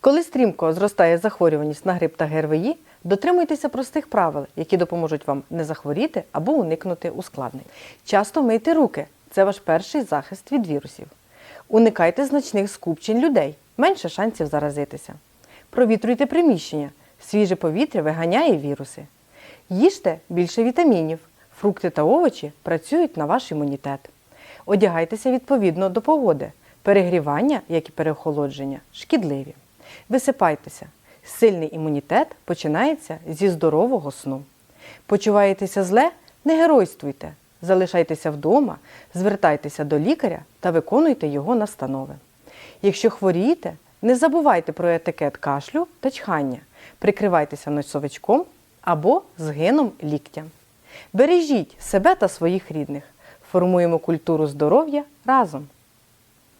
Коли стрімко зростає захворюваність на грип та ГРВІ, дотримуйтеся простих правил, які допоможуть вам не захворіти або уникнути ускладнень. Часто мийте руки це ваш перший захист від вірусів. Уникайте значних скупчень людей, менше шансів заразитися. Провітруйте приміщення. Свіже повітря виганяє віруси. Їжте більше вітамінів. Фрукти та овочі працюють на ваш імунітет. Одягайтеся відповідно до погоди. Перегрівання, як і переохолодження, шкідливі. Висипайтеся. Сильний імунітет починається зі здорового сну. Почуваєтеся зле? Не геройствуйте. Залишайтеся вдома, звертайтеся до лікаря та виконуйте його настанови. Якщо хворієте, не забувайте про етикет кашлю та чхання. Прикривайтеся носовичком або згином ліктя. Бережіть себе та своїх рідних. Формуємо культуру здоров'я разом.